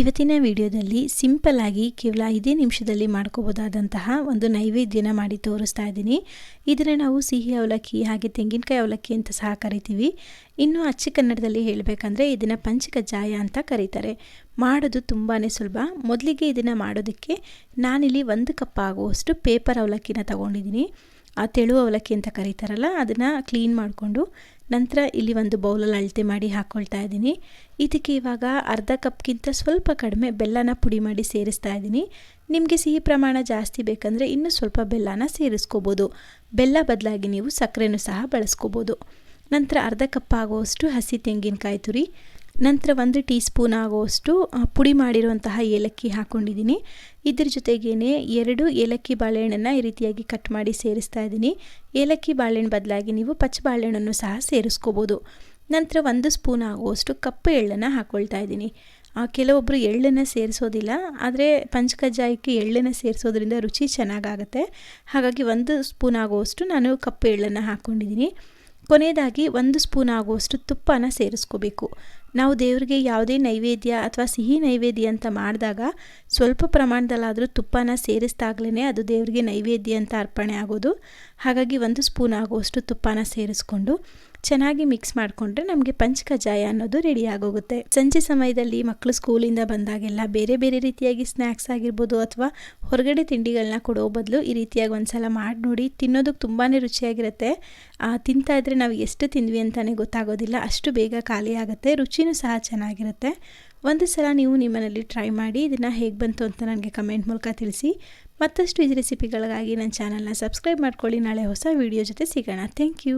ಇವತ್ತಿನ ವಿಡಿಯೋದಲ್ಲಿ ಸಿಂಪಲ್ಲಾಗಿ ಕೇವಲ ಐದೇ ನಿಮಿಷದಲ್ಲಿ ಮಾಡ್ಕೋಬೋದಾದಂತಹ ಒಂದು ನೈವೇದ್ಯನ ಮಾಡಿ ತೋರಿಸ್ತಾ ಇದ್ದೀನಿ. ಇದನ್ನು ನಾವು ಸಿಹಿ ಅವಲಕ್ಕಿ ಹಾಗೆ ತೆಂಗಿನಕಾಯಿ ಅವಲಕ್ಕಿ ಅಂತ ಸಹ ಕರಿತೀವಿ. ಇನ್ನು ಅಚ್ಚ ಕನ್ನಡದಲ್ಲಿ ಹೇಳಬೇಕಂದ್ರೆ ಇದನ್ನು ಪಂಚಕಜ್ಜಾಯ ಅಂತ ಕರೀತಾರೆ. ಮಾಡೋದು ತುಂಬಾ ಸುಲಭ. ಮೊದಲಿಗೆ ಇದನ್ನು ಮಾಡೋದಕ್ಕೆ ನಾನಿಲ್ಲಿ ಒಂದು ಕಪ್ ಆಗುವಷ್ಟು ಪೇಪರ್ ಅವಲಕ್ಕಿನ ತಗೊಂಡಿದ್ದೀನಿ. ಆ ತೆಳು ಅವಲಕ್ಕಿ ಅಂತ ಕರೀತಾರಲ್ಲ, ಅದನ್ನು ಕ್ಲೀನ್ ಮಾಡಿಕೊಂಡು ನಂತರ ಇಲ್ಲಿ ಒಂದು ಬೌಲಲ್ಲಿ ಅಳತೆ ಮಾಡಿ ಹಾಕ್ಕೊಳ್ತಾ ಇದ್ದೀನಿ. ಇದಕ್ಕೆ ಇವಾಗ ಅರ್ಧ ಕಪ್ಗಿಂತ ಸ್ವಲ್ಪ ಕಡಿಮೆ ಬೆಲ್ಲನ ಪುಡಿ ಮಾಡಿ ಸೇರಿಸ್ತಾ ಇದ್ದೀನಿ. ನಿಮಗೆ ಸಿಹಿ ಪ್ರಮಾಣ ಜಾಸ್ತಿ ಬೇಕಂದರೆ ಇನ್ನೂ ಸ್ವಲ್ಪ ಬೆಲ್ಲನ ಸೇರಿಸ್ಕೋಬೋದು. ಬೆಲ್ಲ ಬದಲಾಗಿ ನೀವು ಸಕ್ಕರೆನೂ ಸಹ ಬಳಸ್ಕೋಬೋದು. ನಂತರ ಅರ್ಧ ಕಪ್ ಆಗುವಷ್ಟು ಹಸಿ ತೆಂಗಿನಕಾಯಿ ತುರಿ ನಂತರ ಒಂದು ಟೀ ಸ್ಪೂನ್ ಆಗುವಷ್ಟು ಪುಡಿ ಮಾಡಿರುವಂತಹ ಏಲಕ್ಕಿ ಹಾಕ್ಕೊಂಡಿದ್ದೀನಿ ಇದ್ರ ಜೊತೆಗೇ ಎರಡು ಏಲಕ್ಕಿ ಬಾಳೆಹಣ್ಣನ್ನು ಈ ರೀತಿಯಾಗಿ ಕಟ್ ಮಾಡಿ ಸೇರಿಸ್ತಾ ಇದ್ದೀನಿ. ಏಲಕ್ಕಿ ಬಾಳೆಹಣ್ಣು ಬದಲಾಗಿ ನೀವು ಪಚ್ಚ ಬಾಳೆಹಣ್ಣನ್ನು ಸಹ ಸೇರಿಸ್ಕೋಬೋದು. ನಂತರ ಒಂದು ಸ್ಪೂನ್ ಆಗುವಷ್ಟು ಕಪ್ಪು ಎಳ್ಳನ್ನು ಹಾಕ್ಕೊಳ್ತಾ ಇದ್ದೀನಿ. ಕೆಲವೊಬ್ಬರು ಎಳ್ಳನ್ನು ಸೇರಿಸೋದಿಲ್ಲ, ಆದರೆ ಪಂಚಕಜ್ಜಾಯಕ್ಕೆ ಎಳ್ಳನ್ನು ಸೇರಿಸೋದ್ರಿಂದ ರುಚಿ ಚೆನ್ನಾಗಾಗುತ್ತೆ. ಹಾಗಾಗಿ ಒಂದು ಸ್ಪೂನ್ ಆಗುವಷ್ಟು ನಾನು ಕಪ್ಪು ಎಳ್ಳನ್ನು ಹಾಕ್ಕೊಂಡಿದ್ದೀನಿ ಕೊನೆಯದಾಗಿ ಒಂದು ಸ್ಪೂನ್ ಆಗುವಷ್ಟು ತುಪ್ಪನ ಸೇರಿಸ್ಕೋಬೇಕು. ನಾವು ದೇವರಿಗೆ ಯಾವುದೇ ನೈವೇದ್ಯ ಅಥವಾ ಸಿಹಿ ನೈವೇದ್ಯ ಅಂತ ಮಾಡಿದಾಗ ಸ್ವಲ್ಪ ಪ್ರಮಾಣದಲ್ಲಾದರೂ ತುಪ್ಪನ ಸೇರಿಸ್ದಾಗಲೇ ಅದು ದೇವರಿಗೆ ನೈವೇದ್ಯ ಅಂತ ಅರ್ಪಣೆ ಆಗೋದು. ಹಾಗಾಗಿ ಒಂದು ಸ್ಪೂನ್ ಆಗುವಷ್ಟು ತುಪ್ಪನ ಸೇರಿಸ್ಕೊಂಡು ಚೆನ್ನಾಗಿ ಮಿಕ್ಸ್ ಮಾಡಿಕೊಂಡ್ರೆ ನಮಗೆ ಪಂಚಕಜ್ಜಾಯ ಅನ್ನೋದು ರೆಡಿ ಆಗೋಗುತ್ತೆ. ಸಂಜೆ ಸಮಯದಲ್ಲಿ ಮಕ್ಕಳು ಸ್ಕೂಲಿಂದ ಬಂದಾಗೆಲ್ಲ ಬೇರೆ ಬೇರೆ ರೀತಿಯಾಗಿ ಸ್ನ್ಯಾಕ್ಸ್ ಆಗಿರ್ಬೋದು ಅಥವಾ ಹೊರಗಡೆ ತಿಂಡಿಗಳನ್ನ ಕೊಡೋ ಬದಲು ಈ ರೀತಿಯಾಗಿ ಒಂದ್ಸಲ ಮಾಡಿ ನೋಡಿ ತಿನ್ನೋದಕ್ಕೆ ತುಂಬಾ ರುಚಿಯಾಗಿರುತ್ತೆ. ತಿಂತಾ ಇದ್ರೆ ನಾವು ಎಷ್ಟು ತಿಂದ್ವಿ ಅಂತಲೇ ಗೊತ್ತಾಗೋದಿಲ್ಲ. ಅಷ್ಟು ಬೇಗ ಖಾಲಿ ಆಗುತ್ತೆ ರುಚಿನೂ ಸಹ ಚೆನ್ನಾಗಿರುತ್ತೆ. ಒಂದು ಸಲ ನೀವು ನಿಮ್ಮನೇಲಿ ಟ್ರೈ ಮಾಡಿ ಇದನ್ನು ಹೇಗೆ ಬಂತು ಅಂತ ನನಗೆ ಕಮೆಂಟ್ ಮೂಲಕ ತಿಳಿಸಿ. ಮತ್ತಷ್ಟು ಇದು ರೆಸಿಪಿಗಳಿಗಾಗಿ ನನ್ನ ಚಾನಲ್ನ ಸಬ್ಸ್ಕ್ರೈಬ್ ಮಾಡ್ಕೊಳ್ಳಿ. ನಾಳೆ ಹೊಸ ವೀಡಿಯೋ ಜೊತೆ ಸಿಗೋಣ. Thank you